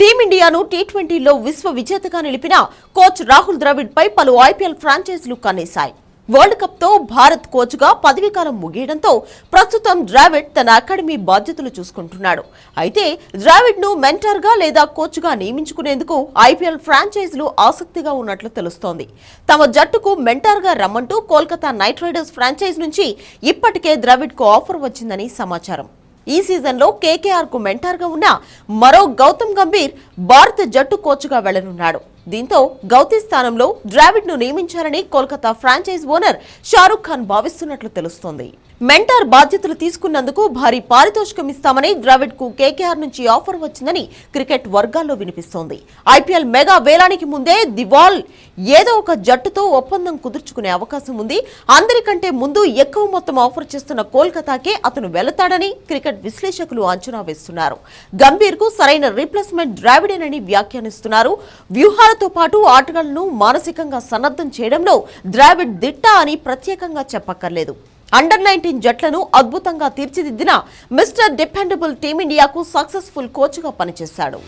టీమిండియాను tea ట్వంటీలో విశ్వ విజేతగా నిలిపిన కోచ్ రాహుల్ ద్రవిడ్ పై పలు ఐపీఎల్ ఫ్రాంచైజీలు కన్నేశాయి. వరల్డ్ కప్తో భారత్ కోచ్గా పదవీకాలం ముగియడంతో ప్రస్తుతం ద్రావిడ్ తన అకాడమీ బాధ్యతలు చూసుకుంటున్నాడు. అయితే ద్రావిడ్ను మెంటర్గా లేదా కోచ్గా నియమించుకునేందుకు ఐపీఎల్ ఫ్రాంచైజీలు ఆసక్తిగా ఉన్నట్లు తెలుస్తోంది. తమ జట్టుకు మెంటర్గా రమ్మంటూ కోల్కతా నైట్ రైడర్స్ ఫ్రాంచైజ్ నుంచి ఇప్పటికే ద్రావిడ్కు ఆఫర్ వచ్చిందని సమాచారం. ఈ సీజన్లో కేకేఆర్కు మెంటార్గా ఉన్న మరో గౌతమ్ గంభీర్ భారత జట్టు కోచ్గా వెళ్ళనున్నాడు. దీంతో గౌతి స్థానంలో ద్రావిడ్ను నియమించాలని కోల్కతా ఫ్రాంచైజ్ ఓనర్ షారుఖ్ ఖాన్ భావిస్తున్నట్లు తెలుస్తోంది. మెంటార్ బాధ్యతలు తీసుకున్నందుకు భారీ పారితోషికం ఇస్తామని ద్రావిడ్కు కేకేఆర్ నుంచి ఆఫర్ వచ్చిందని క్రికెట్ వర్గాల్లో వినిపిస్తోంది. ఐపీఎల్ మెగా వేలానికి ముందే దివాల్ ఏదో ఒక జట్టుతో ఒప్పందం కుదుర్చుకునే అవకాశం ఉంది. అందరికంటే ముందు ఎక్కువ మొత్తం ఆఫర్ చేస్తున్న కోల్కతాకే అతను వెళతాడని క్రికెట్ విశ్లేషకులు అంచనా వేస్తున్నారు. గంభీర్కు సరైన రీప్లేస్మెంట్ ద్రావిడేనని వ్యాఖ్యానిస్తున్నారు. వ్యూహాలతో పాటు ఆటగాళ్ళను మానసికంగా సన్నద్ధం చేయడంలో ద్రావిడ్ దిట్ట అని ప్రత్యేకంగా చెప్పక్కర్లేదు. అండర్ నైన్టీన్ జట్లను అద్భుతంగా తీర్చిదిద్దిన మిస్టర్ డిపెండబుల్ టీమిండియాకు సక్సెస్ఫుల్ కోచ్గా పనిచేశాడు.